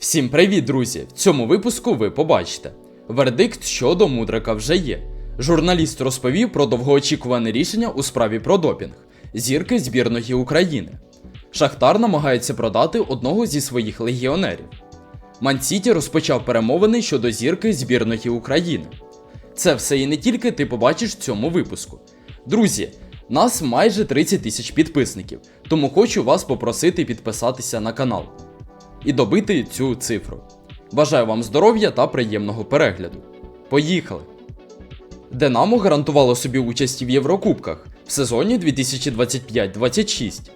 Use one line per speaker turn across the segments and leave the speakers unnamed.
Всім привіт, друзі! В цьому випуску ви побачите. Вердикт щодо Мудрика вже є. Журналіст розповів про довгоочікуване рішення у справі про допінг зірки збірної України. Шахтар намагається продати одного зі своїх легіонерів. Мансіті розпочав перемовини щодо зірки збірної України. Це все і не тільки ти побачиш в цьому випуску. Друзі, нас майже 30 тисяч підписників, тому хочу вас попросити підписатися на канал і добити цю цифру. Бажаю вам здоров'я та приємного перегляду. Поїхали! Динамо гарантувало собі участь в Єврокубках в сезоні 2025-26.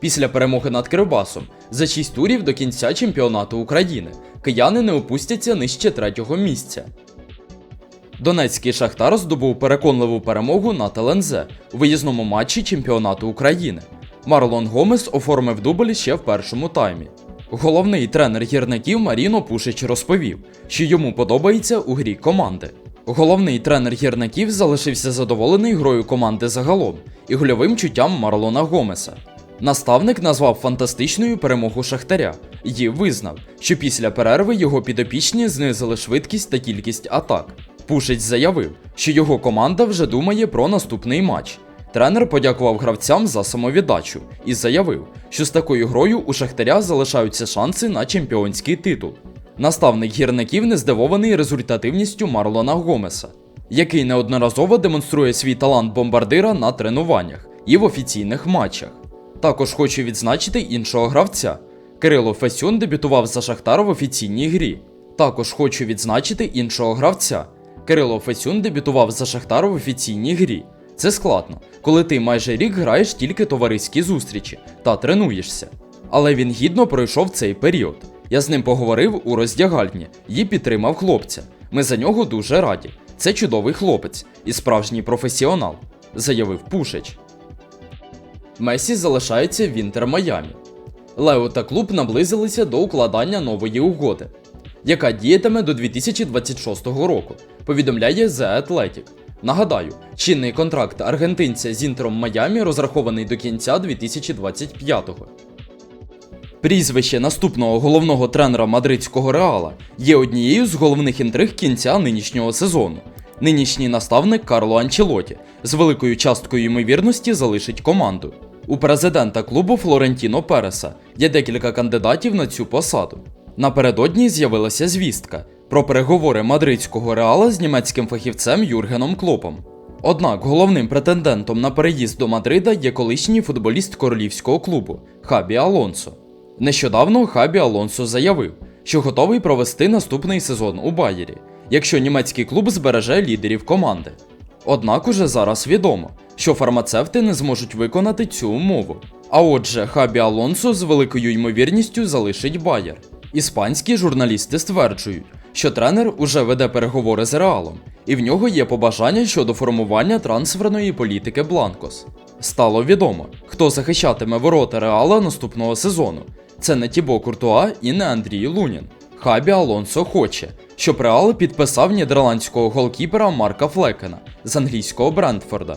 Після перемоги над Кривбасом за 6 турів до кінця чемпіонату України кияни не опустяться нижче третього місця. Донецький Шахтар здобув переконливу перемогу над ЛНЗ у виїзному матчі чемпіонату України. Марлон Гомес оформив дубль ще в першому таймі. Головний тренер гірників Маріно Пушич розповів, що йому подобається у грі команди. Головний тренер гірників залишився задоволений грою команди загалом і гольовим чуттям Марлона Гомеса. Наставник назвав фантастичною перемогу Шахтаря і визнав, що після перерви його підопічні знизили швидкість та кількість атак. Пушич заявив, що його команда вже думає про наступний матч. Тренер подякував гравцям за самовіддачу і заявив, що з такою грою у Шахтаря залишаються шанси на чемпіонський титул. Наставник гірників не здивований результативністю Марлона Гомеса, який неодноразово демонструє свій талант бомбардира на тренуваннях і в офіційних матчах. Також хочу відзначити іншого гравця. Кирило Фесюн дебютував за Шахтар в офіційній грі. Також хочу відзначити іншого гравця. Кирило Фесюн дебютував за Шахтар в офіційній грі. Це складно, коли ти майже рік граєш тільки товариські зустрічі та тренуєшся. Але він гідно пройшов цей період. Я з ним поговорив у роздягальні і підтримав хлопця. Ми за нього дуже раді. Це чудовий хлопець і справжній професіонал, заявив Пушич. Месі залишається в Інтер Майамі. Лео та клуб наблизилися до укладання нової угоди, яка діятиме до 2026 року, повідомляє The Athletic. Нагадаю, чинний контракт аргентинця з Інтером Майамі розрахований до кінця 2025-го. Прізвище наступного головного тренера мадридського реала є однією з головних інтриг кінця нинішнього сезону. Нинішній наставник Карло Анчелоті з великою часткою ймовірності залишить команду. У президента клубу Флорентіно Переса є декілька кандидатів на цю посаду. Напередодні з'явилася звістка про переговори мадридського реала з німецьким фахівцем Юргеном Клопом. Однак головним претендентом на переїзд до Мадрида є колишній футболіст королівського клубу Хабі Алонсо. Нещодавно Хабі Алонсо заявив, що готовий провести наступний сезон у Байері, якщо німецький клуб збереже лідерів команди. Однак уже зараз відомо, що фармацевти не зможуть виконати цю умову. А отже, Хабі Алонсо з великою ймовірністю залишить Байер. Іспанські журналісти стверджують, що тренер уже веде переговори з Реалом, і в нього є побажання щодо формування трансферної політики Бланкос. Стало відомо, хто захищатиме ворота Реала наступного сезону. Це не Тібо Куртуа і не Андрій Лунін. Хабі Алонсо хоче, щоб Реал підписав нідерландського голкіпера Марка Флекена з англійського Брентфорда.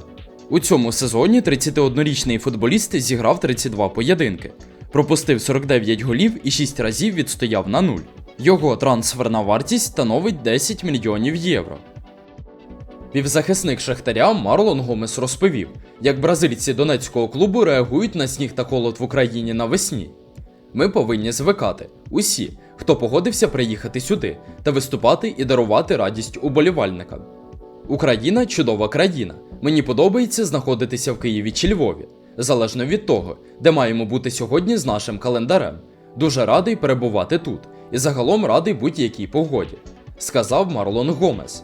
У цьому сезоні 31-річний футболіст зіграв 32 поєдинки, пропустив 49 голів і 6 разів відстояв на нуль. Його трансферна вартість становить 10 мільйонів євро. Півзахисник Шахтаря Марлон Гомес розповів, як бразильці донецького клубу реагують на сніг та холод в Україні навесні. Ми повинні звикати усі, хто погодився приїхати сюди та виступати і дарувати радість уболівальникам. Україна чудова країна. Мені подобається знаходитися в Києві чи Львові, залежно від того, де маємо бути сьогодні з нашим календарем. Дуже радий перебувати тут і загалом радий будь-якій погоді, сказав Марлон Гомес.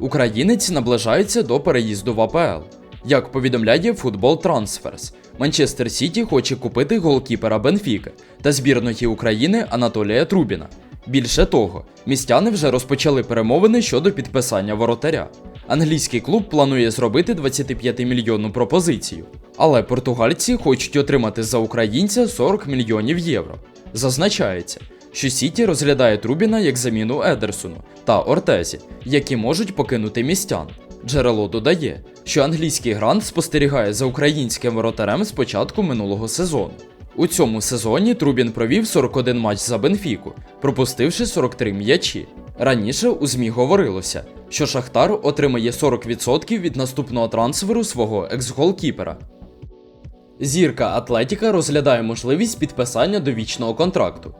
Українець наближається до переїзду в АПЛ. Як повідомляє Football Transfers, Манчестер Сіті хоче купити голкіпера Бенфіки та збірної України Анатолія Трубіна. Більше того, містяни вже розпочали перемовини щодо підписання воротаря. Англійський клуб планує зробити 25-мільйонну пропозицію, але португальці хочуть отримати за українця 40 мільйонів євро. Зазначається, що Сіті розглядає Трубіна як заміну Едерсону та Ортезі, які можуть покинути містян. Джерело додає, що англійський грант спостерігає за українським воротарем з початку минулого сезону. У цьому сезоні Трубін провів 41 матч за Бенфіку, пропустивши 43 м'ячі. Раніше у ЗМІ говорилося, що Шахтар отримає 40% від наступного трансферу свого екс-голкіпера. Зірка Атлетіка розглядає можливість підписання довічного контракту.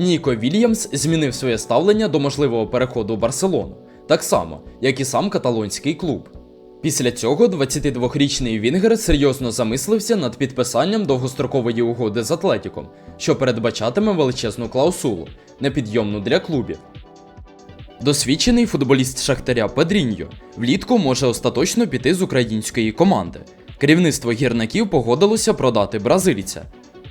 Ніко Вільямс змінив своє ставлення до можливого переходу у Барселону, так само, як і сам каталонський клуб. Після цього 22-річний Вінгер серйозно замислився над підписанням довгострокової угоди з Атлетіком, що передбачатиме величезну клаусулу, непідйомну для клубів. Досвідчений футболіст Шахтаря Педріньо влітку може остаточно піти з української команди. Керівництво гірників погодилося продати бразильця.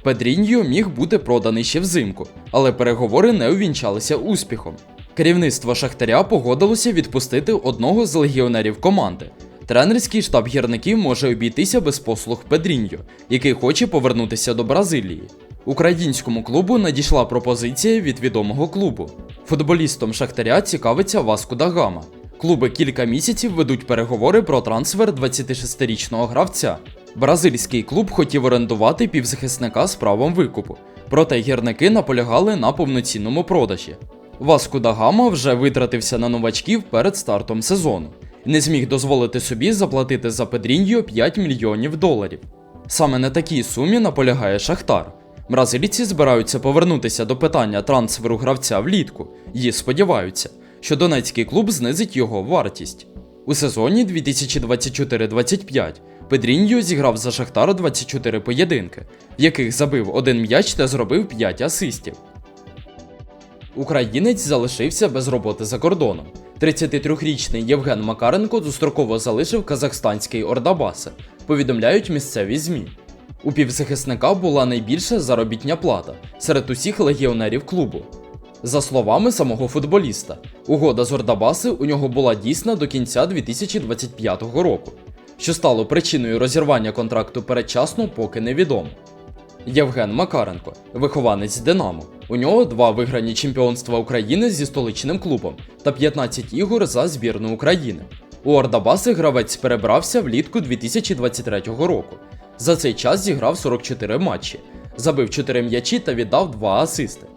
Педріньо міг бути проданий ще взимку, але переговори не увінчалися успіхом. Керівництво Шахтаря погодилося відпустити одного з легіонерів команди. Тренерський штаб гірників може обійтися без послуг Педріньо, який хоче повернутися до Бразилії. Українському клубу надійшла пропозиція від відомого клубу. Футболістом Шахтаря цікавиться Васку да Гама. Клуби кілька місяців ведуть переговори про трансфер 26-річного гравця. Бразильський клуб хотів орендувати півзахисника з правом викупу, проте гірники наполягали на повноцінному продажі. Васку да вже витратився на новачків перед стартом сезону не зміг дозволити собі заплатити за Педріньо 5 мільйонів доларів. Саме на такій сумі наполягає Шахтар. Бразильці збираються повернутися до питання трансферу гравця влітку і сподіваються, що донецький клуб знизить його вартість. У сезоні 2024-25 Педріньо зіграв за Шахтар 24 поєдинки, в яких забив один м'яч та зробив 5 асистів. Українець залишився без роботи за кордоном. 33-річний Євген Макаренко достроково залишив казахстанський Ордабаси, повідомляють місцеві ЗМІ. У півзахисника була найбільша заробітня плата серед усіх легіонерів клубу. За словами самого футболіста, угода з Ордабаси у нього була дійсна до кінця 2025 року, що стало причиною розірвання контракту передчасно, поки невідомо. Євген Макаренко, вихованець Динамо. У нього два виграні чемпіонства України зі столичним клубом та 15 ігор за збірну України. У Ордабаси гравець перебрався влітку 2023 року. За цей час зіграв 44 матчі, забив 4 м'ячі та віддав 2 асисти.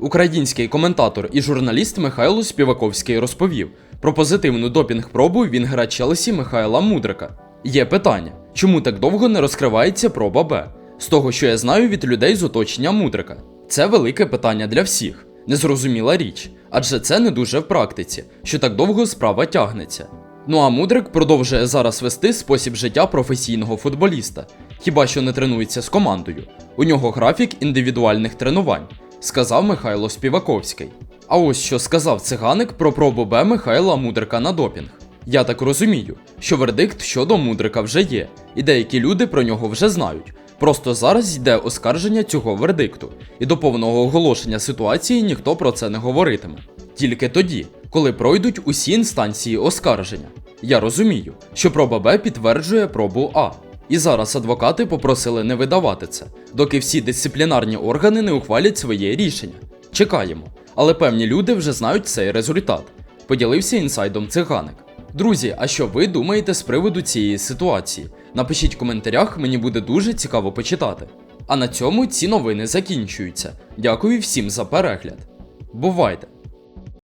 Український коментатор і журналіст Михайло Співаковський розповів про позитивну допінг-пробу Вінгера Челсі Михайла Мудрика. Є питання, чому так довго не розкривається проба Б? З того, що я знаю від людей з оточення Мудрика. Це велике питання для всіх, незрозуміла річ, адже це не дуже в практиці, що так довго справа тягнеться. Ну а Мудрик продовжує зараз вести спосіб життя професійного футболіста, хіба що не тренується з командою. У нього графік індивідуальних тренувань, сказав Михайло Співаковський. А ось що сказав циганик про пробу Б Михайла Мудрика на допінг. Я так розумію, що вердикт щодо Мудрика вже є, і деякі люди про нього вже знають. Просто зараз йде оскарження цього вердикту, і до повного оголошення ситуації ніхто про це не говоритиме. Тільки тоді, коли пройдуть усі інстанції оскарження. Я розумію, що проба Б підтверджує пробу А. І зараз адвокати попросили не видавати це, доки всі дисциплінарні органи не ухвалять своє рішення. Чекаємо, але певні люди вже знають цей результат. Поділився інсайдом циганик. Друзі, а що ви думаєте з приводу цієї ситуації? Напишіть в коментарях, мені буде дуже цікаво почитати. А на цьому ці новини закінчуються. Дякую всім за перегляд. Бувайте!